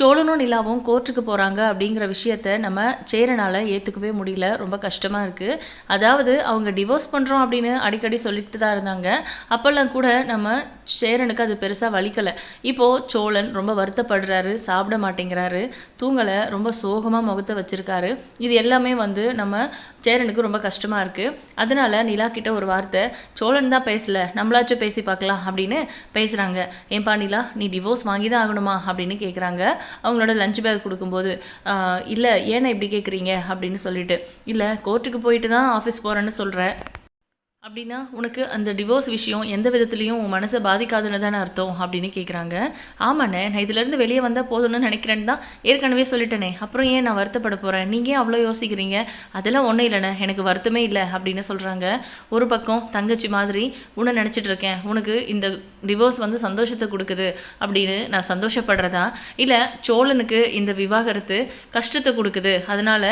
சோழனும் நிலாவும் கோர்ட்டுக்கு போகிறாங்க அப்படிங்கிற விஷயத்த நம்ம சேரனால் ஏற்றுக்கவே முடியல. ரொம்ப கஷ்டமாக இருக்குது அதாவது அவங்க டிவோர்ஸ் பண்ணுறோம் அப்படின்னு அடிக்கடி சொல்லிட்டு தான் இருந்தாங்க. அப்போல்லாம் கூட நம்ம சேரனுக்கு அது பெருசாக வலிக்கலை. இப்போது சோழன் ரொம்ப வருத்தப்படுறாரு சாப்பிட மாட்டேங்கிறாரு தூங்கலை ரொம்ப சோகமாக முகத்தை வச்சுருக்காரு. இது எல்லாமே வந்து நம்ம சேரனுக்கு ரொம்ப கஷ்டமாக இருக்குது அதனால நிலா கிட்ட ஒரு வார்த்தை சோழன் தான் பேசல நம்மளாச்சும் பேசி பார்க்கலாம் அப்படின்னு பேசுகிறாங்க ஏன்பா நிலா நீ டிவோர்ஸ் வாங்கி தான் ஆகணுமா? அப்படின்னு கேட்குறாங்க அவங்களோட லஞ்ச் பேக் கொடுக்கும்போது இல்லை ஏன்னா இப்படி கேட்குறீங்க அப்படின்னு சொல்லிட்டு இல்லை கோர்ட்டுக்கு போயிட்டு தான் ஆஃபீஸ் போகிறேன்னு சொல்கிறேன் அப்படின்னா உனக்கு அந்த டிவோர்ஸ் விஷயம் எந்த விதத்துலேயும் உன் மனசை பாதிக்காதுன்னு தானே அர்த்தம் அப்படின்னு கேட்குறாங்க ஆமாண்ணே நான் இதுலேருந்து வெளியே வந்தால் போதும்னு நினைக்கிறேன்னு தான் ஏற்கனவே சொல்லிட்டேனே. அப்புறம் ஏன் நான் வருத்தப்பட போகிறேன் நீங்கள் ஏன் அவ்வளோ யோசிக்கிறீங்க? அதெல்லாம் ஒன்றும் இல்லைண்ணே எனக்கு வருத்தமே இல்லை அப்படின்னு சொல்கிறாங்க ஒரு பக்கம் தங்கச்சி மாதிரி உன்னை நினச்சிட்டு இருக்கேன். உனக்கு இந்த டிவோர்ஸ் வந்து சந்தோஷத்தை கொடுக்குது அப்படின்னு நான் சந்தோஷப்படுறதா? இல்லை சோழனுக்கு இந்த விவாகரத்து கஷ்டத்தை கொடுக்குது. அதனால்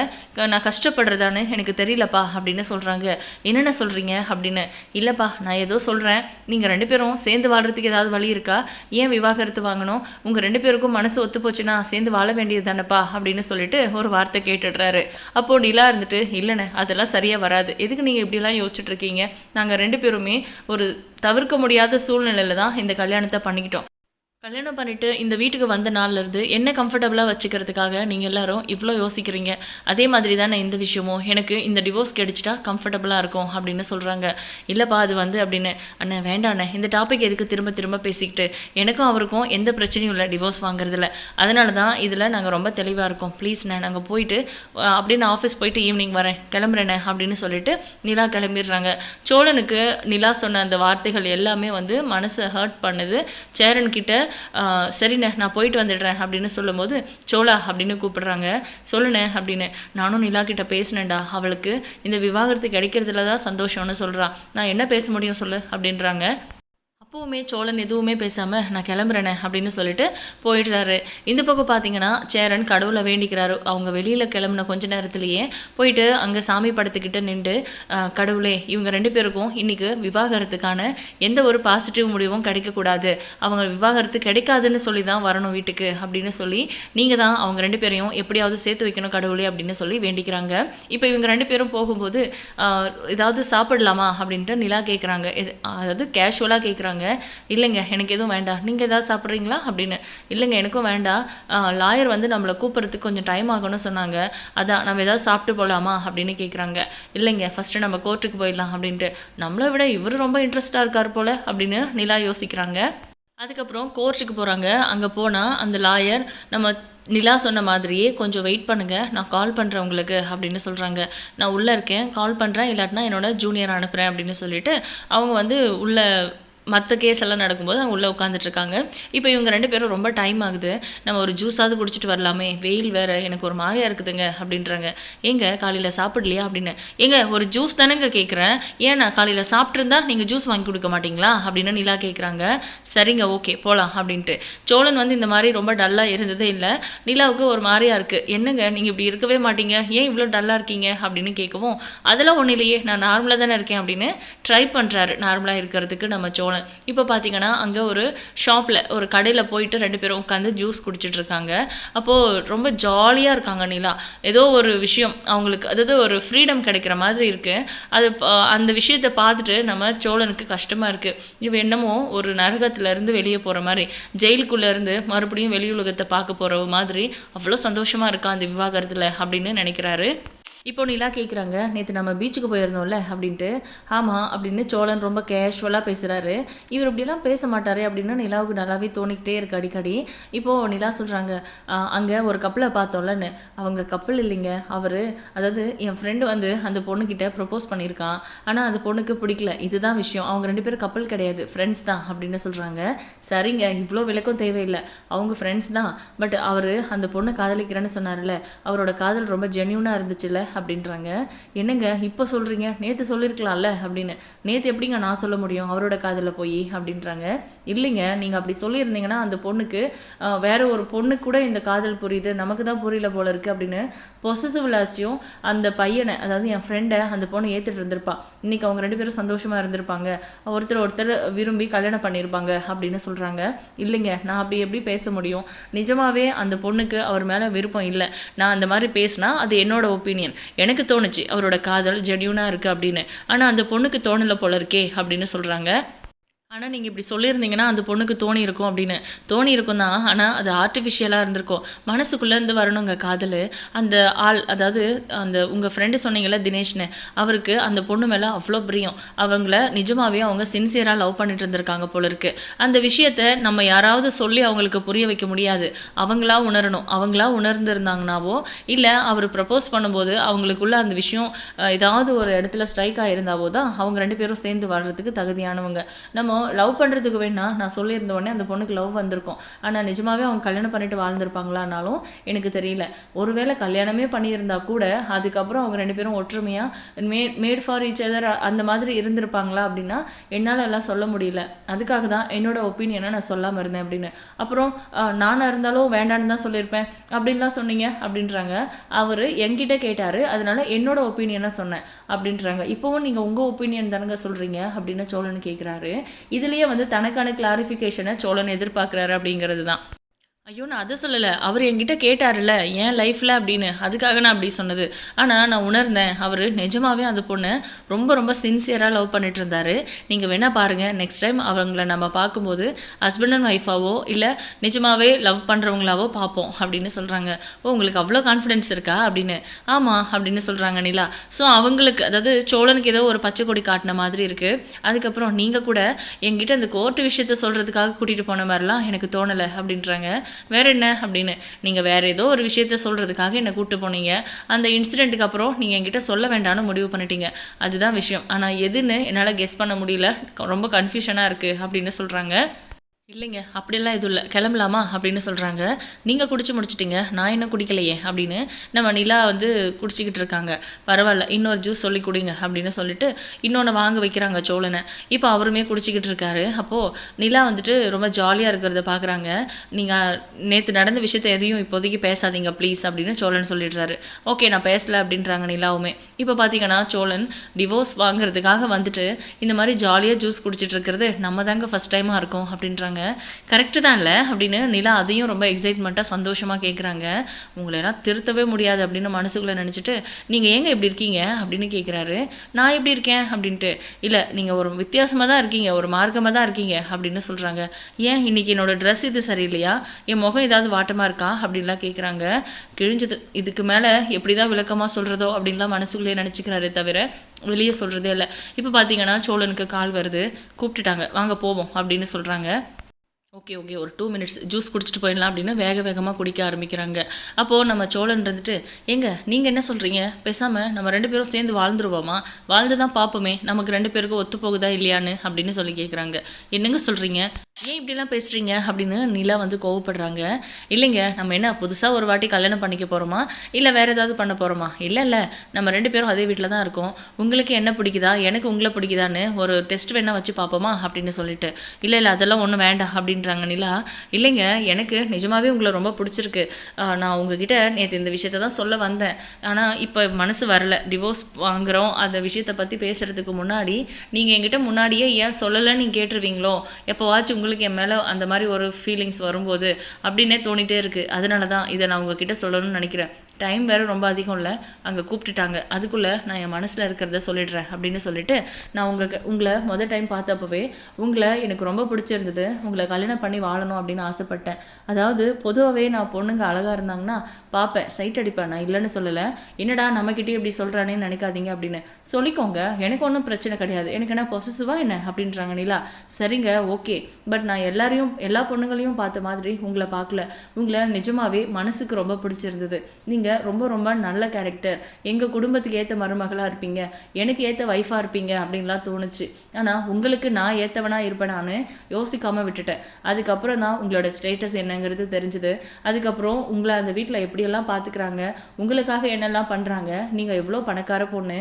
நான் கஷ்டப்படுறதான்னு எனக்கு தெரியலப்பா அப்படின்னு சொல்கிறாங்க என்னென்ன சொல்கிறீங்க அப்படின்னு. இல்லைப்பா நான் ஏதோ சொல்கிறேன் நீங்கள் ரெண்டு பேரும் சேர்ந்து வாழ்கிறதுக்கு ஏதாவது வழி இருக்கா? ஏன் விவாகரத்து வாங்கணும்? உங்கள் ரெண்டு பேருக்கும் மனசு ஒத்து போச்சுன்னா சேர்ந்து வாழ வேண்டியது தானேப்பா? அப்படின்னு சொல்லிட்டு ஒரு வார்த்தை கேட்டுடுறாரு. அப்போது நிலா இருந்துட்டு இல்லைண்ணே அதெல்லாம் சரியாக வராது. எதுக்கு நீங்கள் இப்படிலாம் யோசிச்சுட்டு இருக்கீங்க? நாங்கள் ரெண்டு பேருமே ஒரு தவிர்க்க முடியாத சூழ்நிலையில தான் இந்த கல்யாணத்தை பண்ணிக்கிட்டோம். கல்யாணம் பண்ணிட்டு இந்த வீட்டுக்கு வந்த நாள்லேருந்து என்ன கம்ஃபர்டபுளாக வச்சுக்கிறதுக்காக நீங்கள் எல்லாரும் இவ்வளோ யோசிக்கிறீங்க? அதே மாதிரி தானே இந்த விஷயமும். எனக்கு இந்த டிவோர்ஸ் கிடைச்சிட்டா கம்ஃபர்டபுளாக இருக்கும் அப்படின்னு சொல்கிறாங்க இல்லைப்பா அது வந்து அப்படின்னு. அண்ணன் வேண்டாண்ணே இந்த டாபிக் எதுக்கு திரும்ப திரும்ப பேசிக்கிட்டு? எனக்கும் அவருக்கும் எந்த பிரச்சனையும் இல்லை டிவோர்ஸ் வாங்குறதுல. அதனால தான் இதில் நாங்கள் ரொம்ப தெளிவாக இருக்கோம். ப்ளீஸ்ண்ணே நாங்கள் போயிட்டு அப்படின்னு அப்படியே நான் ஆஃபீஸ் போயிட்டு ஈவினிங் வரேன். கிளம்புறேண்ணே அப்படின்னு சொல்லிட்டு நிலா கிளம்பிடுறாங்க. சோழனுக்கு நிலா சொன்ன அந்த வார்த்தைகள் எல்லாமே வந்து மனசை ஹர்ட் பண்ணுது. சேரன்கிட்ட சரிண்ணே நான் போயிட்டு வந்துடுறேன் அப்படின்னு சொல்லும்போது சோழா அப்படின்னு கூப்பிடுறாங்க. சொல்லுண்ணே அப்படின்னு. நானும் நிலா கிட்ட பேசினேன்டா. அவளுக்கு இந்த விவாகரத்து கிடைக்கிறதுல தான் சந்தோஷம்னு சொல்றா. நான் என்ன பேச முடியும் சொல்லு அப்படின்றாங்க. அப்போவுமே சோழன் எதுவுமே பேசாமல் நான் கிளம்புறேனே அப்படின்னு சொல்லிட்டு போயிடுறாரு. இந்த பக்கம் பார்த்தீங்கன்னா சேரன் கடவுளை வேண்டிக்கிறாரு. அவங்க வெளியில் கிளம்புன கொஞ்ச நேரத்துலேயே போயிட்டு அங்கே சாமி படத்துக்கிட்ட நின்று கடவுளே இவங்க ரெண்டு பேருக்கும் இன்றைக்கு விவாகரத்துக்கான எந்த ஒரு பாசிட்டிவ் முடிவும் கிடைக்கக்கூடாது. அவங்க விவாகரத்து கிடைக்காதுன்னு சொல்லி தான் வரணும் வீட்டுக்கு அப்படின்னு சொல்லி நீங்கள் தான் அவங்க ரெண்டு பேரையும் எப்படியாவது சேர்த்து வைக்கணும் கடவுளே அப்படின்னு சொல்லி வேண்டிக்கிறாங்க. இப்போ இவங்க ரெண்டு பேரும் போகும்போது ஏதாவது சாப்பிடலாமா? அப்படின்ட்டு நிலா கேட்குறாங்க அதாவது கேஷுவலாக கேட்குறாங்க இல்லைங்க எனக்கு எதுவும் வேண்டாம். நீங்கள் ஏதாவது சாப்பிட்றீங்களா? அப்படின்னு. இல்லைங்க எனக்கும் வேண்டாம். லாயர் வந்து நம்மளை கூப்பிட்றதுக்கு கொஞ்சம் டைம் ஆகும்னு சொன்னாங்க. அதான் நம்ம ஏதாவது சாப்பிட்டு போகலாமா அப்படின்னு கேட்குறாங்க இல்லைங்க ஃபஸ்ட்டு நம்ம கோர்ட்டுக்கு போயிடலாம் அப்படின்ட்டு. நம்மளை விட இவர் ரொம்ப இன்ட்ரெஸ்டாக இருக்கார் போல் அப்படின்னு நிலா யோசிக்கிறாங்க. அதுக்கப்புறம் கோர்ட்டுக்கு போகிறாங்க அங்கே போனால் அந்த லாயர் நம்ம நிலா சொன்ன மாதிரியே கொஞ்சம் வெயிட் பண்ணுங்கள் நான் கால் பண்ணுறேன் உங்களுக்கு அப்படின்னு சொல்கிறாங்க நான் உள்ளே இருக்கேன். கால் பண்ணுறேன் இல்லாட்டினா என்னோட ஜூனியர் அனுப்புகிறேன் அப்படின்னு சொல்லிட்டு அவங்க வந்து உள்ளே மற்ற கேஸ் எல்லாம் நடக்கும்போது அவங்க உள்ளே உட்காந்துட்ருக்காங்க இப்போ இவங்க ரெண்டு பேரும் ரொம்ப டைம் ஆகுது. நம்ம ஒரு ஜூஸாவது குடிச்சிட்டு வரலாமே. வெயில் வேறு எனக்கு ஒரு மாதிரியா இருக்குதுங்க அப்படின்றாங்க. ஏங்க காலையில் சாப்பிடலையா அப்படின்னு. ஏங்க ஒரு ஜூஸ் தானேங்க கேட்குறேன் ஏன் நான் காலையில் சாப்பிட்ருந்தா நீங்கள் ஜூஸ் வாங்கி கொடுக்க மாட்டீங்களா? அப்படின்னு நிலா கேட்குறாங்க சரிங்க ஓகே போகலாம் அப்படின்ட்டு. சோழன் வந்து இந்த மாதிரி ரொம்ப டல்லாக இருந்ததே இல்லை. நிலாவுக்கு ஒரு மாதிரியா இருக்குது என்னங்க நீங்கள் இப்படி இருக்கவே மாட்டீங்க. ஏன் இவ்வளோ டல்லாக இருக்கீங்க? அப்படின்னு கேட்கவும் அதெல்லாம் ஒன்றும் இல்லையே நான் நார்மலாக தானே இருக்கேன் அப்படின்னு ட்ரை பண்ணுறாரு நார்மலாக இருக்கிறதுக்கு நம்ம சோழன். இப்போ பார்த்தீங்கன்னா அங்கே ஒரு ஷாப்பில் ஒரு கடையில் போயிட்டு ரெண்டு பேரும் உட்காந்து ஜூஸ் குடிச்சிட்டு இருக்காங்க. அப்போது ரொம்ப ஜாலியாக இருக்காங்க நிலா. ஏதோ ஒரு விஷயம் அவங்களுக்கு அதாவது ஒரு ஃப்ரீடம் கிடைக்கிற மாதிரி இருக்குது அது அந்த விஷயத்தை பார்த்துட்டு நம்ம சோழனுக்கு கஷ்டமாக இருக்குது இவன் என்னமோ ஒரு நரகத்துலேருந்து வெளியே போகிற மாதிரி ஜெயிலுக்குள்ளேருந்து மறுபடியும் வெளி உலகத்தை பார்க்க போகிற மாதிரி அவ்வளோ சந்தோஷமாக இருக்கா அந்த விவாகரத்தில் அப்படின்னு நினைக்கிறாரு. இப்போ நிலா கேட்குறாங்க நேற்று நம்ம பீச்சுக்கு போயிருந்தோம்ல அப்படின்ட்டு. ஆமாம் அப்படின்னு சோழன் ரொம்ப கேஷுவலாக பேசுகிறாரு இவர் இப்படிலாம் பேச மாட்டார் அப்படின்னு நிலாவுக்கு நல்லாவே தோணிக்கிட்டே இருக்கு அடிக்கடி. இப்போது நிலா சொல்கிறாங்க அங்கே ஒரு கப்பலை பார்த்தோம்லன்னு. அவங்க கப்பல் இல்லைங்க அவர் அதாவது என் ஃப்ரெண்டு வந்து அந்த பொண்ணுக்கிட்ட ப்ரப்போஸ் பண்ணியிருக்கான். ஆனால் அந்த பொண்ணுக்கு பிடிக்கல. இதுதான் விஷயம். அவங்க ரெண்டு பேரும் கப்பல் கிடையாது. ஃப்ரெண்ட்ஸ் தான் அப்படின்னு சொல்கிறாங்க சரிங்க இவ்வளோ விளக்கம் தேவையில்லை. அவங்க ஃப்ரெண்ட்ஸ் தான். பட் அவர் அந்த பொண்ணை காதலிக்கிறேன்னு சொன்னார்ல அவரோட காதல் ரொம்ப ஜென்யூனாக இருந்துச்சுல்ல அப்படின்றாங்க. என்னங்க இப்போ சொல்கிறீங்க நேற்று சொல்லியிருக்கலாம்ல அப்படின்னு. நேற்று எப்படிங்க நான் சொல்ல முடியும்? அவரோட காதில் போய் அப்படின்றாங்க. இல்லைங்க நீங்கள் அப்படி சொல்லியிருந்தீங்கன்னா அந்த பொண்ணுக்கு வேற ஒரு பொண்ணு கூட இந்த காதல் புரியுது. நமக்கு தான் புரியல போல இருக்கு அப்படின்னு பொசசிவ்லாச்சியும் அந்த பையனை அதாவது என் ஃப்ரெண்டை அந்த பொண்ணு ஏற்றுட்டு இருந்திருப்பா. இன்னைக்கு அவங்க ரெண்டு பேரும் சந்தோஷமாக இருந்திருப்பாங்க. ஒருத்தர் ஒருத்தர் விரும்பி கல்யாணம் பண்ணியிருப்பாங்க அப்படின்னு சொல்கிறாங்க இல்லைங்க நான் அப்படி எப்படி பேச முடியும்? நிஜமாவே அந்த பொண்ணுக்கு அவர் மேலே விருப்பம் இல்லை. நான் அந்த மாதிரி பேசினா அது என்னோட ஒப்பீனியன் எனக்கு தோணுச்சு அவரோட காதல் ஜென்யூனாக இருக்குது அப்படின்னு. ஆனால் அந்த பொண்ணுக்கு தோணலை போல இருக்கே அப்படின்னு சொல்கிறாங்க ஆனால் நீங்கள் இப்படி சொல்லியிருந்தீங்கன்னா அந்த பொண்ணுக்கு தோணி இருக்கும் அப்படின்னு. தோணி இருக்கும் தான் ஆனால் அது ஆர்டிஃபிஷியலாக இருந்திருக்கும் மனசுக்குள்ளேருந்து வரணுங்க காதல். அந்த ஆள் அதாவது அந்த உங்கள் ஃப்ரெண்டு சொன்னீங்கல்ல தினேஷ்னு அவருக்கு அந்த பொண்ணு மேலே அவ்வளோ பிரியம். அவங்கள நிஜமாகவே அவங்க சின்சியராக லவ் பண்ணிட்டு இருந்திருக்காங்க போல இருக்கு. அந்த விஷயத்த நம்ம யாராவது சொல்லி அவங்களுக்கு புரிய வைக்க முடியாது. அவங்களா உணரணும். அவங்களா உணர்ந்திருந்தாங்கனாவோ இல்லை அவர் ப்ரப்போஸ் பண்ணும்போது அவங்களுக்குள்ள அந்த விஷயம் ஏதாவது ஒரு இடத்துல ஸ்ட்ரைக் ஆகிருந்தாவோ தான் அவங்க ரெண்டு பேரும் சேர்ந்து வர்றதுக்கு தகுதியானவங்க. நம்ம லவ் பண்ணுறதுக்கு வேணா நான் சொல்லியிருந்த உடனே அந்த பொண்ணுக்கு லவ் வந்திருக்கும். ஆனால் நிஜமாகவே அவங்க கல்யாணம் பண்ணிட்டு வாழ்ந்துருப்பாங்களானாலும் எனக்கு தெரியல. ஒருவேளை கல்யாணமே பண்ணியிருந்தா கூட அதுக்கப்புறம் அவங்க ரெண்டு பேரும் ஒற்றுமையாக மே மேட் ஃபார் ஈச் அதர் அந்த மாதிரி இருந்திருப்பாங்களா அப்படின்னா என்னால் எல்லாம் சொல்ல முடியல. அதுக்காக தான் என்னோட ஒப்பீனியனை நான் சொல்லாமல் இருந்தேன் அப்படின்னு. அப்புறம் நானாக இருந்தாலும் வேண்டான்னு தான் சொல்லியிருப்பேன். அப்படின்லாம் சொன்னீங்க? அப்படின்றாங்க. அவர் என்கிட்ட கேட்டார். அதனால என்னோட ஒப்பீனியனை சொன்னேன் அப்படின்றாங்க. இப்போவும் நீங்கள் உங்கள் ஒப்பீனியன் தானங்க சொல்கிறீங்க அப்படின்னு சோழன் கேட்குறாரு இதுலேயே வந்து தனக்கான கிளாரிஃபிகேஷனை சோழன் எதிர்பார்க்குறாரு அப்படிங்கிறது தான் ஐயோ நான் அதை சொல்லலை. அவர் என்கிட்ட கேட்டார்ல ஏன் லைஃப்பில் அப்படின்னு. அதுக்காக நான் அப்படி சொன்னது. ஆனால் நான் உணர்ந்தேன். அவர் நிஜமாகவே அந்த பொண்ணை ரொம்ப ரொம்ப சின்சியராக லவ் பண்ணிட்டு இருந்தாரு. நீங்கள் வேணால் பாருங்கள் நெக்ஸ்ட் டைம் அவங்கள நம்ம பார்க்கும்போது ஹஸ்பண்ட் அண்ட் ஒய்ஃபாவோ இல்லை நிஜமாகவே லவ் பண்ணுறவங்களாவோ பார்ப்போம் அப்படின்னு சொல்கிறாங்க ஓ உங்களுக்கு அவ்வளோ கான்ஃபிடென்ஸ் இருக்கா? அப்படின்னு. ஆமாம் அப்படின்னு சொல்கிறாங்க நிலா. ஸோ அவங்களுக்கு அதாவது சோழனுக்கு ஏதோ ஒரு பச்சை கொடி காட்டின மாதிரி இருக்குது அதுக்கப்புறம் நீங்கள் கூட என்கிட்ட அந்த கோர்ட்டு விஷயத்த சொல்கிறதுக்காக கூட்டிகிட்டு போன மாதிரிலாம் எனக்கு தோணலை அப்படின்றாங்க. வேற என்ன அப்படின்னு. நீங்கள் வேற ஏதோ ஒரு விஷயத்த சொல்கிறதுக்காக என்னை கூப்பிட்டு போனீங்க. அந்த இன்சிடெண்ட்டுக்கு அப்புறம் நீங்கள் என்கிட்ட சொல்ல வேண்டாம்னு முடிவு பண்ணிட்டீங்க. அதுதான் விஷயம். ஆனால் எதுன்னு என்னால் கெஸ் பண்ண முடியல. ரொம்ப கன்ஃபியூஷனாக இருக்குது அப்படின்னு சொல்கிறாங்க இல்லைங்க அப்படியெல்லாம் எதுவும் இல்லை. கிளம்பலாமா? அப்படின்னு சொல்கிறாங்க நீங்கள் குடிச்சு முடிச்சிட்டீங்க நான் இன்னும் குடிக்கலையே அப்படின்னு நம்ம நிலா வந்து குடிச்சிக்கிட்டு இருக்காங்க. பரவாயில்ல இன்னொரு ஜூஸ் சொல்லி குடிங்க அப்படின்னு சொல்லிட்டு இன்னொன்று வாங்க வைக்கிறாங்க சோழனை. இப்போ அவருமே குடிச்சிக்கிட்டு இருக்காரு. அப்போது நிலா வந்துட்டு ரொம்ப ஜாலியாக இருக்கிறத பார்க்குறாங்க நீங்கள் நேற்று நடந்த விஷயத்த எதையும் இப்போதைக்கு பேசாதீங்க ப்ளீஸ் அப்படின்னு சோழன் சொல்லிடுறாரு. ஓகே நான் பேசல அப்படின்றாங்க நிலாவுமே. இப்போ பார்த்தீங்கன்னா சோழன் டிவோர்ஸ் வாங்குறதுக்காக வந்துட்டு இந்த மாதிரி ஜாலியாக ஜூஸ் குடிச்சிட்டு இருக்கிறது நம்ம தாங்க ஃபஸ்ட் டைமாக இருக்கும் அப்படின்றாங்க. கரெக்டு தான் இல்லை அப்படின்னு நிலா அதையும் ரொம்ப எக்ஸைட்மெண்ட்டாக சந்தோஷமாக கேட்குறாங்க உங்களை எல்லாம் திருத்தவே முடியாது அப்படின்னு மனசுக்குள்ளே நினச்சிட்டு நீங்கள் ஏங்க இப்படி இருக்கீங்க? அப்படின்னு கேட்குறாரு நான் எப்படி இருக்கேன்? அப்படின்ட்டு. இல்லை நீங்கள் ஒரு வித்தியாசமாக தான் இருக்கீங்க ஒரு மார்க்கமாக தான் இருக்கீங்க அப்படின்னு சொல்கிறாங்க ஏன் இன்னைக்கு என்னோட ட்ரெஸ் இது சரியில்லையா? என் முகம் ஏதாவது வாட்டமாக இருக்கா? அப்படின்லாம் கேட்குறாங்க கிழிஞ்சது. இதுக்கு மேலே எப்படி தான் விளக்கமாக சொல்கிறதோ அப்படின்லாம் மனசுக்குள்ளேயே நினச்சிக்கிறாரே தவிர வெளியே சொல்கிறதே இல்லை. இப்போ பார்த்தீங்கன்னா சோழனுக்கு கால் வருது. கூப்பிட்டுட்டாங்க. வாங்க போவோம் அப்படின்னு சொல்கிறாங்க ஓகே ஓகே ஒரு டூ மினிட்ஸ் ஜூஸ் குடிச்சிட்டு போயிடலாம் அப்படின்னு வேக வேகமாக குடிக்க ஆரம்பிக்கிறாங்க. அப்போது நம்ம சோழன் இருந்துட்டு ஏங்க நீங்கள் என்ன சொல்கிறீங்க பேசாமல் நம்ம ரெண்டு பேரும் சேர்ந்து வாழ்ந்துருவோமா? வாழ்ந்து தான் பார்ப்போமே நமக்கு ரெண்டு பேருக்கும் ஒத்து போகுதா இல்லையான்னு அப்படின்னு சொல்லி கேட்குறாங்க என்னங்க சொல்கிறீங்க ஏன் இப்படிலாம் பேசுகிறீங்க அப்படின்னு நிலா வந்து கோவப்படுறாங்க. இல்லைங்க நம்ம என்ன புதுசாக ஒரு வாட்டி கல்யாணம் பண்ணிக்க போகிறோமா இல்லை வேறு ஏதாவது பண்ண போகிறோமா இல்லை இல்லை நம்ம ரெண்டு பேரும் அதே வீட்டில் தான் இருக்கோம். உங்களுக்கு என்ன பிடிக்குதா? எனக்கு உங்களை பிடிக்குதான்னு ஒரு டெஸ்ட் வேணால் வச்சு பார்ப்போமா அப்படின்னு சொல்லிட்டு. இல்லை இல்லை அதெல்லாம் ஒன்றும் வேண்டாம் அப்படின்னு அப்படின்றாங்க நிலா. இல்லைங்க எனக்கு நிஜமாகவே உங்களை ரொம்ப பிடிச்சிருக்கு. நான் உங்ககிட்ட நேற்று இந்த விஷயத்த தான் சொல்ல வந்தேன். ஆனால் இப்போ மனசு வரல. டிவோர்ஸ் வாங்குறோம். அந்த விஷயத்தை பற்றி பேசுகிறதுக்கு முன்னாடி நீங்கள் என்கிட்ட முன்னாடியே ஏன் சொல்லலைன்னு நீங்கள் கேட்டுருவீங்களோ? எப்போவாச்சும் உங்களுக்கு என் மேலே அந்த மாதிரி ஒரு ஃபீலிங்ஸ் வரும்போது அப்படின்னே தோணிகிட்டே இருக்குது அதனால தான் இதை நான் உங்ககிட்ட சொல்லணும்னு நினைக்கிறேன். டைம் வேறு ரொம்ப அதிகம் இல்லை. அங்கே கூப்பிட்டுட்டாங்க அதுக்குள்ளே நான் என் மனசில் இருக்கிறத சொல்லிடுறேன் அப்படின்னு சொல்லிட்டு நான் உங்கள் உங்களை மொதல் டைம் பார்த்தப்பவே உங்களை எனக்கு ரொம்ப பிடிச்சிருந்தது. உங்களை கல்யாணம் பண்ணி வாழணும் அப்படின்னு ஆசைப்பட்டேன். அதாவது பொதுவாகவே நான் பொண்ணுங்க அழகாக இருந்தாங்கன்னா பார்ப்பேன் சைட் அடிப்பேன் நான் இல்லைன்னு சொல்லலை. என்னடா நம்மக்கிட்டே இப்படி சொல்கிறானேன்னு நினைக்காதீங்க அப்படின்னு. சொல்லிக்கோங்க. எனக்கு ஒன்றும் பிரச்சனை கிடையாது. எனக்கு என்ன பொசசிவாக என்ன? அப்படின்றாங்க நிலா. சரிங்க ஓகே பட் நான் எல்லாரையும் எல்லா பொண்ணுங்களையும் பார்த்த மாதிரி உங்களை பார்க்கல. உங்களை நிஜமாவே மனசுக்கு ரொம்ப பிடிச்சிருந்தது. நீங்கள் நீங்கள் ரொம்ப ரொம்ப நல்ல கேரக்டர் எங்கள் குடும்பத்துக்கு ஏற்ற மருமகளாக இருப்பீங்க. எனக்கு ஏற்ற ஒய்ஃபாக இருப்பீங்க அப்படின்லாம் தோணுச்சு. ஆனால் உங்களுக்கு நான் ஏற்றவனாக இருப்பேனான்னு யோசிக்காமல் விட்டுட்டேன். அதுக்கப்புறம் தான் உங்களோட ஸ்டேட்டஸ் என்னங்கிறது தெரிஞ்சுது. அதுக்கப்புறம் உங்களை அந்த வீட்டில் எப்படியெல்லாம் பார்த்துக்கிறாங்க உங்களுக்காக என்னெல்லாம் பண்ணுறாங்க நீங்கள் எவ்வளோ பணக்கார பொண்ணு?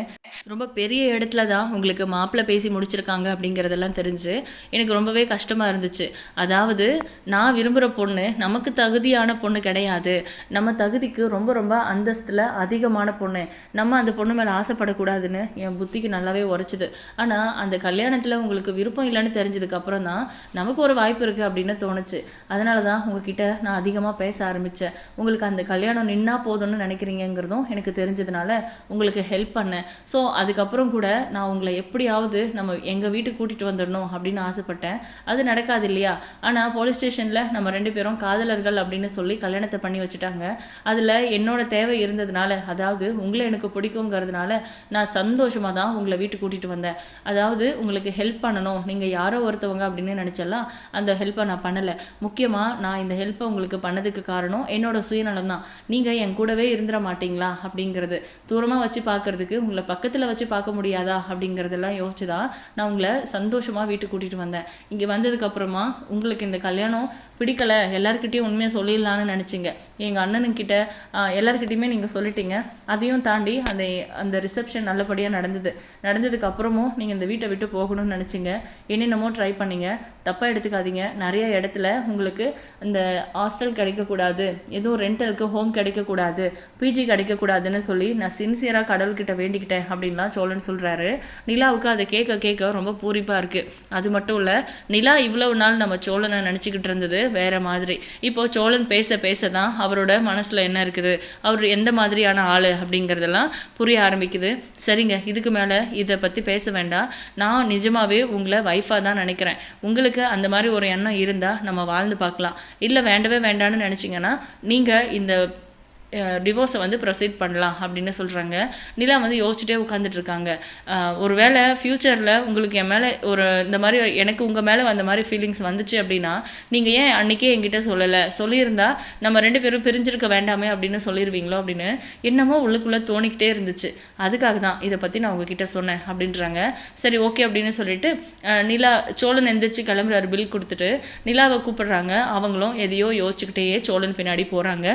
ரொம்ப பெரிய இடத்துல தான் உங்களுக்கு மாப்பிள்ளை பேசி முடிச்சிருக்காங்க அப்படிங்கிறதெல்லாம் தெரிஞ்சு எனக்கு ரொம்பவே கஷ்டமாக இருந்துச்சு. அதாவது நான் விரும்புகிற பொண்ணு நமக்கு தகுதியான பொண்ணு கிடையாது. நம்ம தகுதிக்கு ரொம்ப ரொம்ப அந்தஸ்தில் அதிகமான பொண்ணு. நம்ம அந்த பொண்ணு மேலே ஆசைப்படக்கூடாதுன்னு என் புத்திக்கு நல்லாவே உரைச்சிது. ஆனால் அந்த கல்யாணத்தில் உங்களுக்கு விருப்பம் இல்லைன்னு தெரிஞ்சதுக்கு அப்புறம் தான் நமக்கு ஒரு வாய்ப்பு இருக்குது அப்படின்னு தோணுச்சு. அதனால தான் உங்ககிட்ட நான் அதிகமாக பேச ஆரம்பித்தேன் உங்களுக்கு அந்த கல்யாணம் நின்னா போதும்னு நினைக்கிறீங்கிறதும் எனக்கு தெரிஞ்சதுனால உங்களுக்கு ஹெல்ப் பண்ணேன். ஸோ அதுக்கப்புறம் கூட நான் உங்களை எப்படியாவது நம்ம எங்கள் வீட்டுக்கு கூட்டிகிட்டு வந்துடணும் அப்படின்னு ஆசைப்பட்டேன். அது நடக்காது இல்லையா? ஆனால் போலீஸ் ஸ்டேஷனில் நம்ம ரெண்டு பேரும் காதலர்கள் அப்படின்னு சொல்லி கல்யாணத்தை பண்ணி வச்சுட்டாங்க. அதில் என்னோட தேவை இருந்ததுனால அதாவது உங்களை எனக்கு பிடிக்குங்கிறதுனால நான் சந்தோஷமாக தான் உங்களை வீட்டுக்கு கூட்டிகிட்டு வந்தேன். அதாவது உங்களுக்கு ஹெல்ப் பண்ணணும். நீங்கள் யாரோ ஒருத்தவங்க அப்படின்னு நினச்செல்லாம் அந்த ஹெல்ப்பை நான் பண்ணலை. முக்கியமாக நான் இந்த ஹெல்ப்பை உங்களுக்கு பண்ணதுக்கு காரணம் என்னோட சுயநலம் தான். நீங்கள் என் கூடவே இருந்துட மாட்டீங்களா அப்படிங்கிறது. தூரமாக வச்சு பார்க்கறதுக்கு உங்களை பக்கத்தில் வச்சு பார்க்க முடியாதா அப்படிங்கிறதெல்லாம் யோசிச்சு தான் நான் உங்களை சந்தோஷமாக வீட்டுக்கு கூட்டிகிட்டு வந்தேன். இங்கே வந்ததுக்கப்புறமா உங்களுக்கு இந்த கல்யாணம் பிடிக்கலை எல்லாருக்கிட்டேயும் உண்மையாக சொல்லிடலான்னு நினச்சிங்க. எங்கள் அண்ணனுக்கிட்ட எல்லாருக்கிட்டேயுமே நீங்கள் சொல்லிட்டீங்க. அதையும் தாண்டி அந்த அந்த ரிசப்ஷன் நல்லபடியாக நடந்தது. நடந்ததுக்கு அப்புறமும் நீங்கள் இந்த வீட்டை விட்டு போகணும்னு நினச்சிங்க. என்னென்னமோ ட்ரை பண்ணீங்க. தப்பாக எடுத்துக்காதீங்க. நிறைய இடத்துல உங்களுக்கு இந்த ஹாஸ்டல் கிடைக்கக்கூடாது. எதுவும் ரெண்டலுக்கு ஹோம் கிடைக்கக்கூடாது. பிஜி கிடைக்கக்கூடாதுன்னு சொல்லி நான் சின்சியராக கடவுள்கிட்ட வேண்டிக்கிட்டேன் அப்படின்லாம் சோழன் சொல்கிறாரு நிலாவுக்கு அதை கேட்க கேட்க ரொம்ப பூரிப்பாக இருக்குது அது மட்டும் இல்லை நிலா இவ்வளவு நாள் நம்ம சோழனை நினச்சிக்கிட்டு இருந்தது. வேற மாதிரி. இப்போ சோழன் பேச பேச தான் அவரோட மனசில் என்ன இருக்குது? அவர் எந்த மாதிரியான ஆள் அப்படிங்கிறதெல்லாம் புரிய ஆரம்பிக்குது. சரிங்க இதுக்கு மேலே இதை பற்றி பேச வேண்டாம். நான் நிஜமாவே உங்களை வைஃபா தான் நினைக்கிறேன். உங்களுக்கு அந்த மாதிரி ஒரு எண்ணம் இருந்தால் நம்ம வாழ்ந்து பார்க்கலாம். இல்லை வேண்டவே வேண்டாம்னு நினச்சிங்கன்னா நீங்கள் இந்த டிவோர்ஸை வந்து ப்ரொசீட் பண்ணலாம் அப்படின்னு சொல்கிறாங்க நிலா வந்து யோசிச்சுட்டே உட்காந்துட்டு இருக்காங்க ஒருவேளை ஃப்யூச்சரில் உங்களுக்கு என் மேலே ஒரு இந்த மாதிரி எனக்கு உங்கள் மேலே அந்த மாதிரி ஃபீலிங்ஸ் வந்துச்சு அப்படின்னா நீங்கள் ஏன் அன்றைக்கே என்கிட்ட சொல்லலை? சொல்லியிருந்தா நம்ம ரெண்டு பேரும் பிரிஞ்சிருக்க வேண்டாமே அப்படின்னு சொல்லிடுவீங்களோ அப்படின்னு என்னமோ உள்ளுக்குள்ளே தோணிக்கிட்டே இருந்துச்சு. அதுக்காக தான் இதை பற்றி நான் உங்ககிட்ட சொன்னேன் அப்படின்றாங்க. சரி ஓகே அப்படின்னு சொல்லிட்டு நிலா சோழன் எந்திரிச்சு கிளம்புறாரு பில் கொடுத்துட்டு. நிலாவை கூப்பிடுறாங்க. அவங்களும் எதையோ யோசிச்சுக்கிட்டே சோழன் பின்னாடி போகிறாங்க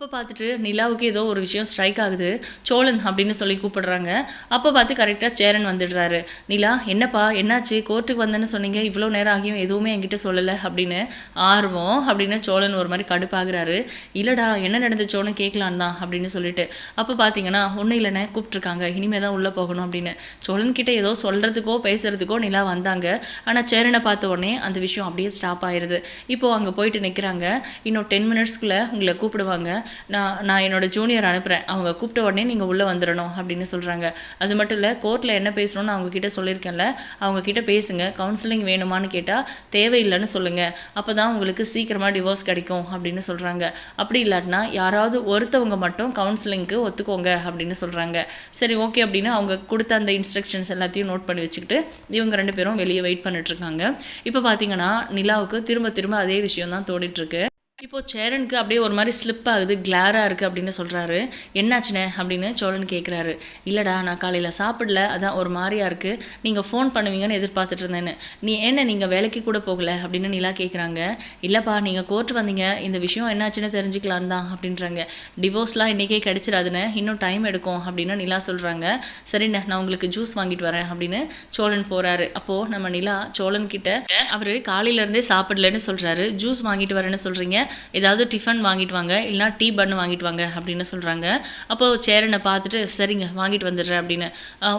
அப்போ பார்த்துட்டு நிலாவுக்கு ஏதோ ஒரு விஷயம் ஸ்ட்ரைக் ஆகுது. சோழன் அப்படின்னு சொல்லி கூப்பிடுறாங்க. அப்போ பார்த்து கரெக்டாக சேரன் வந்துடுறாரு. நிலா என்னப்பா என்னாச்சு? கோர்ட்டுக்கு வந்தேன்னு சொன்னீங்க. இவ்வளோ நேரம் ஆகியும் எதுவுமே என்கிட்ட சொல்லலை அப்படின்னு ஆர்வம் அப்படின்னு சோழன் ஒரு மாதிரி கடுப்பாகிறாரு. இல்லைடா என்ன நடந்துச்சோன்னு கேட்கலான் தான் அப்படின்னு சொல்லிட்டு. அப்போ பார்த்தீங்கன்னா ஒன்றும் இல்லைண்ணே கூப்பிட்ருக்காங்க இனிமேல் தான் உள்ளே போகணும் அப்படின்னு. சோழன் கிட்ட ஏதோ சொல்கிறதுக்கோ பேசுகிறதுக்கோ நிலா வந்தாங்க. ஆனால் சேரனை பார்த்த உடனே அந்த விஷயம் அப்படியே ஸ்டாப் ஆயிடுது இப்போது அங்கே போயிட்டு நிற்கிறாங்க இன்னும் டென் மினிட்ஸ்க்குள்ளே உங்களை கூப்பிடுவாங்க. நான் நான் என்னோடய ஜூனியர் அனுப்புகிறேன் அவங்க கூப்பிட்ட உடனே நீங்கள் உள்ளே வந்துடணும் அப்படின்னு சொல்கிறாங்க அது மட்டும் இல்லை கோர்ட்டில் என்ன பேசணும்னு அவங்கக்கிட்ட சொல்லியிருக்கேன்ல அவங்கக்கிட்ட பேசுங்க. கவுன்சிலிங் வேணுமான்னு கேட்டால் தேவையில்லைன்னு சொல்லுங்கள் அப்போ தான் உங்களுக்கு சீக்கிரமாக டிவோர்ஸ் கிடைக்கும் அப்படின்னு சொல்கிறாங்க அப்படி இல்லாட்டினா யாராவது ஒருத்தவங்க மட்டும் கவுன்சிலிங்க்கு ஒத்துக்கோங்க அப்படின்னு சொல்கிறாங்க சரி ஓகே அப்படின்னு அவங்க கொடுத்த அந்த இன்ஸ்ட்ரக்ஷன்ஸ் எல்லாத்தையும் நோட் பண்ணி வச்சுக்கிட்டு இவங்க ரெண்டு பேரும் வெளியே வெயிட் பண்ணிட்டு இருக்காங்க. இப்போ பார்த்தீங்கன்னா நிலாவுக்கு திரும்ப திரும்ப அதே விஷயம் தான் தோடிட்டு இப்போது இப்போ சேரனுக்கு அப்படியே ஒரு மாதிரி ஸ்லிப் ஆகுது கிளாராக இருக்குது அப்படின்னு சொல்கிறாரு என்னாச்சுனே அப்படின்னு சோழன் கேட்குறாரு இல்லைடா நான் காலையில் சாப்பிடல அதான் ஒரு மாதிரியா இருக்குது நீங்கள் ஃபோன் பண்ணுவீங்கன்னு எதிர்பார்த்துட்டு இருந்தேன்னு. நீ என்ன நீங்கள் வேலைக்கு கூட போகல அப்படின்னு நிலா கேட்குறாங்க இல்லைப்பா நீங்கள் கோர்ட் வந்தீங்க இந்த விஷயம் என்னாச்சுன்னு தெரிஞ்சுக்கலாம் தான் அப்படின்றாங்க. டிவோர்ஸ்லாம் இன்றைக்கே கிடைச்சிடாதுன்னு இன்னும் டைம் எடுக்கும் அப்படின்னு நிலா சொல்கிறாங்க சரிண்ணே நான் உங்களுக்கு ஜூஸ் வாங்கிட்டு வரேன் அப்படின்னு சோழன் போகிறாரு அப்போது நம்ம நிலா சோழன் கிட்ட அவர் காலையிலேருந்தே சாப்பிடலன்னு சொல்கிறாரு ஜூஸ் வாங்கிட்டு வரேன்னு சொல்கிறீங்க ஏதாவது டிஃபன் வாங்கிட்டு வாங்க இல்லைனா டீ பண்ணு வாங்கிட்டு வாங்க அப்படின்னு சொல்கிறாங்க அப்போது சேரனை பார்த்துட்டு சரிங்க வாங்கிட்டு வந்துடுறேன் அப்படின்னு.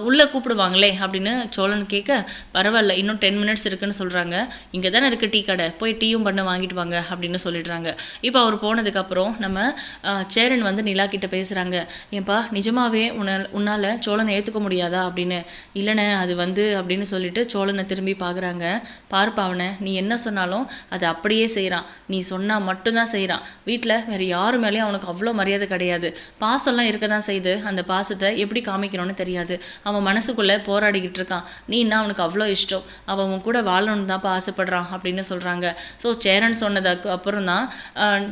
உள்ளே கூப்பிடுவாங்களே அப்படின்னு சோழன் கேட்க பரவாயில்ல இன்னும் டென் மினிட்ஸ் இருக்குன்னு சொல்கிறாங்க இங்கே தானே இருக்குது டீ கடை போய் டீயும் பண்ண வாங்கிட்டு வாங்க அப்படின்னு சொல்லிடுறாங்க. இப்போ அவர் போனதுக்கப்புறம் நம்ம சேரன் வந்து நிலா கிட்ட பேசுகிறாங்க ஏன்பா நிஜமாவே உன்னால் உன்னால் சோழனை ஏற்றுக்க முடியாதா அப்படின்னு. இல்லைண்ணே அது வந்து அப்படின்னு சொல்லிட்டு சோழனை திரும்பி பார்க்குறாங்க. பார்ப்பா அவனை நீ என்ன சொன்னாலும் அதை அப்படியே செய்கிறான் நீ சொன்னால் மட்டும் மட்டும்தான் செய்கிறான் வீட்டில் வேறு யார் மேலேயும் அவனுக்கு அவ்வளோ மரியாதை கிடையாது. பாசம்லாம் இருக்க தான் செய்யுது அந்த பாசத்தை எப்படி காமிக்கணும்னு தெரியாது. அவன் மனசுக்குள்ளே போராடிக்கிட்டு இருக்கான். நீ என்ன அவனுக்கு அவ்வளோ இஷ்டம்? அவன் உன் கூட வாழணும்னு தான்ப்பா ஆசைப்படுறான் அப்படின்னு சொல்கிறாங்க ஸோ சேரன் சொன்னதுக்கு அப்புறம் தான்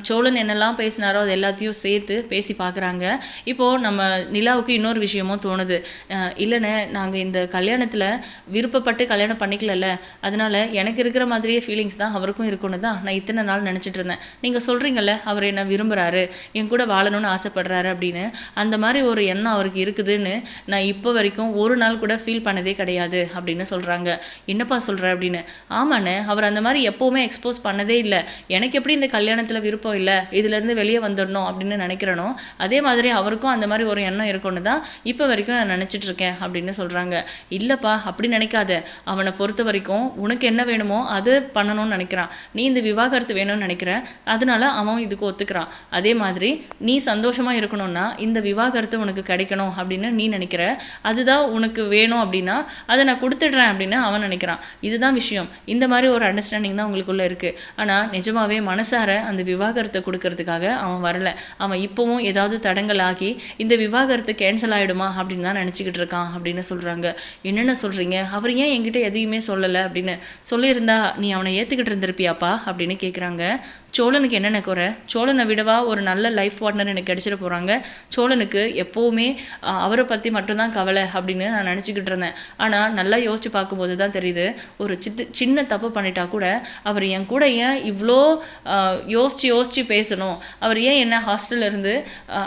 சோழன் என்னெல்லாம் பேசினாரோ அது எல்லாத்தையும் சேர்த்து பேசி பார்க்குறாங்க இப்போது நம்ம நிலாவுக்கு இன்னொரு விஷயமும் தோணுது. ஆஹ், இல்லைண்ணே நாங்கள் இந்த கல்யாணத்தில் விருப்பப்பட்டு கல்யாணம் பண்ணிக்கலல்ல. அதனால் எனக்கு இருக்கிற மாதிரியே ஃபீலிங்ஸ் தான் அவருக்கும் இருக்கும்னு தான் நான் இத்தனை நாள் நினச்சிட்டு இருந்தேன். நீங்கள் சொல்கிறீங்கல்ல அவர் என்ன விரும்புகிறாரு என் கூட வாழணும்னு ஆசைப்படுறாரு அப்படின்னு. அந்த மாதிரி ஒரு எண்ணம் அவருக்கு இருக்குதுன்னு நான் இப்போ வரைக்கும் ஒரு நாள் கூட ஃபீல் பண்ணதே கிடையாது அப்படின்னு சொல்கிறாங்க என்னப்பா சொல்கிற அப்படின்னு. ஆமாண்ணே அவர் அந்த மாதிரி எப்போவுமே எக்ஸ்போஸ் பண்ணதே இல்லை. எனக்கு எப்படி இந்த கல்யாணத்தில் விருப்பம் இல்லை? இதுலேருந்து வெளியே வந்துடணும் அப்படின்னு நினைக்கிறனோ அதே மாதிரி அவருக்கும் அந்த மாதிரி ஒரு எண்ணம் இருக்கணும் தான் இப்போ வரைக்கும் நான் நினச்சிட்டு இருக்கேன் அப்படின்னு சொல்கிறாங்க இல்லைப்பா அப்படி நினைக்காத. அவனை பொறுத்த வரைக்கும் உனக்கு என்ன வேணுமோ அது பண்ணணும்னு நினைக்கிறான். நீ இந்த விவாகரத்து வேணும்னு நினைக்கிற. அதனால அவன் இதுக்கு ஒத்துக்கிறான் அதே மாதிரி நீ சந்தோஷமாக இருக்கணும்னா இந்த விவாகரத்து உனக்கு கிடைக்கணும் அப்படின்னு நீ நினைக்கிற. அதுதான் உனக்கு வேணும் அப்படின்னா அதை நான் கொடுத்துடுறேன் அப்படின்னு அவன் நினைக்கிறான். இதுதான் விஷயம். இந்த மாதிரி ஒரு அண்டர்ஸ்டாண்டிங் தான் உங்களுக்குள்ளே இருக்குது ஆனால் நிஜமாகவே மனசார அந்த விவாகரத்தை கொடுக்கறதுக்காக அவன் வரல. அவன் இப்போவும் ஏதாவது தடங்கள் ஆகி இந்த விவாகரத்து கேன்சல் ஆகிடுமா அப்படின்னு தான் நினச்சிக்கிட்டு இருக்கான் அப்படின்னு சொல்கிறாங்க என்னென்ன சொல்கிறீங்க அவர் ஏன் என்கிட்ட எதையுமே சொல்லலை அப்படின்னு. சொல்லியிருந்தா நீ அவனை ஏற்றுக்கிட்டு இருந்திருப்பியாப்பா அப்படின்னு கேட்குறாங்க சோழனுக்கு என்னென்ன குறை? சோழனை விடவா ஒரு நல்ல லைஃப் பார்ட்னர் எனக்கு கிடச்சிட போகிறாங்க சோழனுக்கு எப்போவுமே அவரை பற்றி மட்டும்தான் கவலை அப்படின்னு நான் நினச்சிக்கிட்டு இருந்தேன். ஆனால் நல்லா யோசித்து பார்க்கும்போது தான் தெரியுது ஒரு சித்து சின்ன தப்பு பண்ணிட்டா கூட அவர் என் கூட ஏன் இவ்வளோ யோசித்து யோசித்து பேசணும்? அவர் ஏன் என்ன ஹாஸ்டலில் இருந்து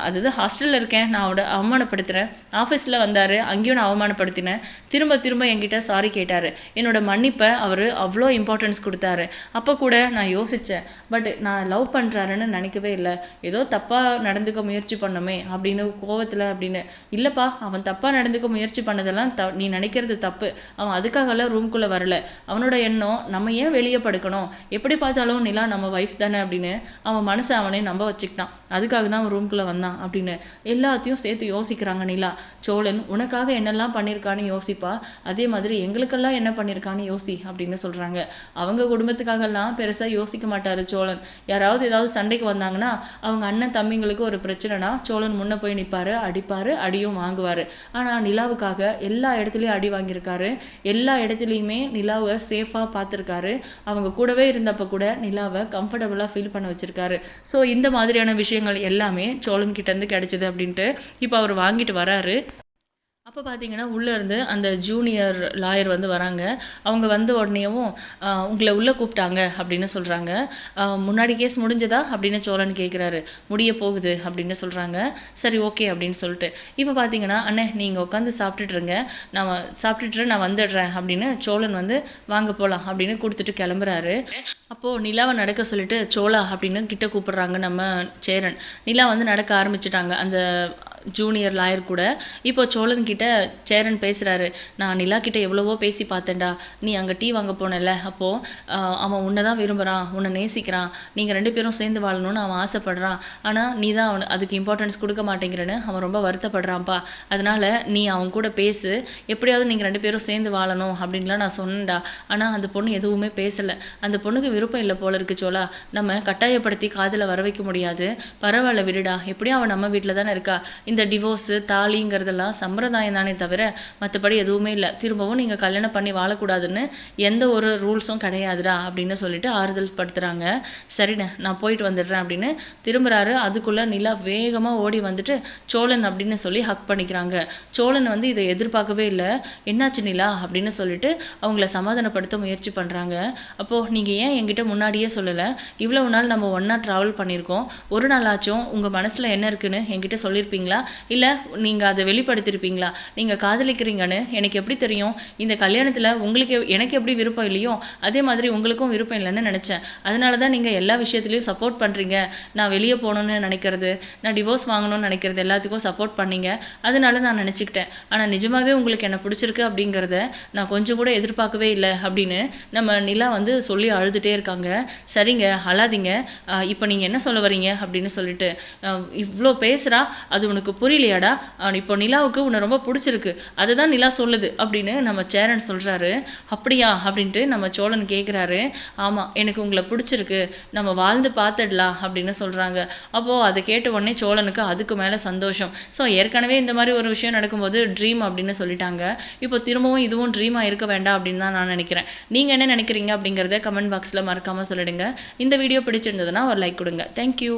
அதாவது ஹாஸ்டலில் இருக்கேன் நான் அவட அவமானப்படுத்துகிறேன் ஆஃபீஸில் வந்தார் அங்கேயும் நான் அவமானப்படுத்தினேன். திரும்ப திரும்ப என்கிட்ட சாரி கேட்டார். என்னோட மன்னிப்பை அவர் அவ்வளோ இம்பார்ட்டன்ஸ் கொடுத்தாரு. அப்போ கூட நான் யோசித்தேன் பட் நான் லவ் பண்ணுறாருன்னு நினைக்கவே இல்லை. ஏதோ தப்பாக நடந்துக்க முயற்சி பண்ணோமே அப்படின்னு கோவத்தில் அப்படின்னு. இல்லைப்பா அவன் தப்பாக நடந்துக்க முயற்சி பண்ணதெல்லாம் த நீ நினைக்கிறது தப்பு. அவன் அதுக்காகலாம் ரூம்குள்ளே வரல. அவனோட எண்ணம் நம்ம ஏன் வெளியே படுக்கணும்? எப்படி பார்த்தாலும் நிலா நம்ம ஒய்ஃப் தானே அப்படின்னு அவன் மனசை அவனே நம்ப வச்சுக்கிட்டான். அதுக்காக தான் அவன் ரூம்குள்ளே வந்தான் அப்படின்னு. எல்லாத்தையும் சேர்த்து யோசிக்கிறாங்க நிலா. சோழன் உனக்காக என்னெல்லாம் பண்ணியிருக்கான்னு யோசிப்பா? அதே மாதிரி எங்களுக்கெல்லாம் என்ன பண்ணியிருக்கான்னு யோசி அப்படின்னு சொல்கிறாங்க அவங்க குடும்பத்துக்காகலாம் பெருசாக யோசிக்க மாட்டாரு சோழன். யாராவது ஏதாவது சண்டைக்கு வந்தாங்கன்னா அவங்க அண்ணன் தம்பிங்களுக்கு ஒரு பிரச்சனைனா சோழன் முன்ன போய் நிற்பாரு அடிப்பார் அடியும் வாங்குவார். ஆனால் நிலாவுக்காக எல்லா இடத்துலையும் அடி வாங்கியிருக்காரு. எல்லா இடத்துலையுமே நிலாவை சேஃபாக பார்த்துருக்காரு. அவங்க கூடவே இருந்தப்போ கூட நிலாவை கம்ஃபர்டபுளாக ஃபீல் பண்ண வச்சுருக்காரு. ஸோ இந்த மாதிரியான விஷயங்கள் எல்லாமே சோழன் கிட்டேருந்து அப்படின்ட்டு இப்போ அவர் வாங்கிட்டு வராரு. அப்போ பார்த்தீங்கன்னா உள்ளேருந்து அந்த ஜூனியர் லாயர் வந்து வராங்க. அவங்க வந்த உடனேவும் உங்களை உள்ளே கூப்பிட்டாங்க அப்படின்னு சொல்கிறாங்க முன்னாடி கேஸ் முடிஞ்சதா? அப்படின்னு சோழன் கேட்குறாரு முடிய போகுது அப்படின்னு சொல்கிறாங்க சரி ஓகே அப்படின்னு சொல்லிட்டு. இப்போ பார்த்தீங்கன்னா அண்ணே நீங்கள் உட்காந்து சாப்பிட்டுட்ருங்க நான் சாப்பிட்டுட்டு நான் வந்துடுறேன் அப்படின்னு சோழன் வந்து வாங்க போகலாம் அப்படின்னு கொடுத்துட்டு கிளம்புறாரு. அப்போது நிலாவை நடக்க சொல்லிட்டு சோழா அப்படின்னு கிட்ட கூப்பிடுறாங்க நம்ம சேரன். நிலா வந்து நடக்க ஆரம்பிச்சிட்டாங்க. அந்த ஜூனியர் லாயர் கூட. இப்போ சோழன் கிட்ட சேரன் பேசுகிறாரு நான் நிலா கிட்ட எவ்வளவோ பேசி பார்த்தேன்டா. நீ அங்கே டீ வாங்க போனல அப்போது அவன் உன்னை தான் விரும்புகிறான் உன்னை நேசிக்கிறான். நீங்கள் ரெண்டு பேரும் சேர்ந்து வாழணும்னு அவன் ஆசைப்படுறான். ஆனால் நீ தான் அவன் அதுக்கு இம்பார்ட்டன்ஸ் கொடுக்க மாட்டேங்கிறன்னு அவன் ரொம்ப வருத்தப்படுறான்ப்பா. அதனால் நீ அவன் கூட பேசு. எப்படியாவது நீங்கள் ரெண்டு பேரும் சேர்ந்து வாழணும் அப்படின்லாம் நான் சொன்னேன்டா. ஆனால் அந்த பொண்ணு எதுவுமே பேசலை. அந்த பொண்ணுக்கு விருப்பம் இல்லை போல இருக்கு சோலா நம்ம கட்டாயப்படுத்தி காதில் வர வைக்க முடியாது. பரவாயில்ல விடுடா. எப்படியும் அவன் நம்ம வீட்டில் தானே இருக்கா. இந்த டிவோர்ஸு தாலிங்கிறதெல்லாம் சம்பிரதாயம் தானே தவிர மற்றபடி எதுவுமே இல்லை. திரும்பவும் நீங்கள் கல்யாணம் பண்ணி வாழக்கூடாதுன்னு எந்த ஒரு ரூல்ஸும் கிடையாதுடா அப்படின்னு சொல்லிட்டு ஆறுதல் படுத்துகிறாங்க சரிண்ணே நான் போயிட்டு வந்துடுறேன் அப்படின்னு திரும்புகிறாரு அதுக்குள்ளே நிலா வேகமாக ஓடி வந்துட்டு சோழன் அப்படின்னு சொல்லி ஹக் பண்ணிக்கிறாங்க. சோழன் வந்து இதை எதிர்பார்க்கவே இல்லை. என்னாச்சு நிலா? அப்படின்னு சொல்லிட்டு அவங்கள சமாதானப்படுத்த முயற்சி பண்ணுறாங்க அப்போது நீங்கள் ஏன் என்கிட்ட முன்னாடியே சொல்லலை? இவ்வளவு நாள் நம்ம ஒன்றா ட்ராவல் பண்ணியிருக்கோம். ஒரு நாளாச்சும் உங்கள் மனசில் என்ன இருக்குன்னு என்கிட்ட சொல்லியிருப்பீங்களா இல்லை நீங்கள் அதை வெளிப்படுத்தியிருப்பீங்களா நீங்கள் காதலிக்கிறீங்கன்னு எனக்கு எப்படி தெரியும்? இந்த கல்யாணத்தில் உங்களுக்கு எனக்கு எப்படி விருப்பம் இல்லையோ அதே மாதிரி உங்களுக்கும் விருப்பம் இல்லைன்னு நினச்சேன். அதனால தான் நீங்கள் எல்லா விஷயத்துலையும் சப்போர்ட் பண்ணுறீங்க நான் வெளியே போகணுன்னு நினைக்கிறது நான் டிவோர்ஸ் வாங்கணும்னு நினைக்கிறது எல்லாத்துக்கும் சப்போர்ட் பண்ணீங்க. அதனால நான் நினச்சிக்கிட்டேன். ஆனால் நிஜமாகவே உங்களுக்கு என்ன பிடிச்சிருக்கு அப்படிங்கிறத நான் கொஞ்சம் கூட எதிர்பார்க்கவே இல்லை அப்படின்னு நம்ம நிலா வந்து சொல்லி அழுதுகிட்டே இருக்காங்க. சரிங்க அழாதீங்க. இப்போ நீங்கள் என்ன சொல்ல வரீங்க அப்படின்னு சொல்லிட்டு இவ்வளோ பேசுகிறா அது உனக்கு உனக்கு புரியலையாடா? அஹ் இப்போ நிலாவுக்கு உன்னை ரொம்ப பிடிச்சிருக்கு. அதுதான் நிலா சொல்லுது அப்படின்னு நம்ம சேரன் சொல்கிறாரு அப்படியா? அப்படின்ட்டு நம்ம சோழன் கேட்குறாரு ஆமாம் எனக்கு உங்களை பிடிச்சிருக்கு. நம்ம வாழ்ந்து பார்த்துடலாம் அப்படின்னு சொல்கிறாங்க அப்போது அதை கேட்ட உடனே சோழனுக்கு அதுக்கு மேலே சந்தோஷம். ஸோ ஏற்கனவே இந்த மாதிரி ஒரு விஷயம் நடக்கும்போது ட்ரீம் அப்படின்னு சொல்லிட்டாங்க. இப்போ திரும்பவும் இதுவும் ட்ரீமாக இருக்க வேண்டாம் அப்படின்னு தான் நான் நினைக்கிறேன். நீங்கள் என்ன நினைக்கிறீங்க அப்படிங்கிறத கமெண்ட் பாக்ஸில் மறக்காமல் சொல்லிடுங்க. இந்த வீடியோ பிடிச்சிருந்ததுன்னா ஒரு லைக் கொடுங்க. தேங்க்யூ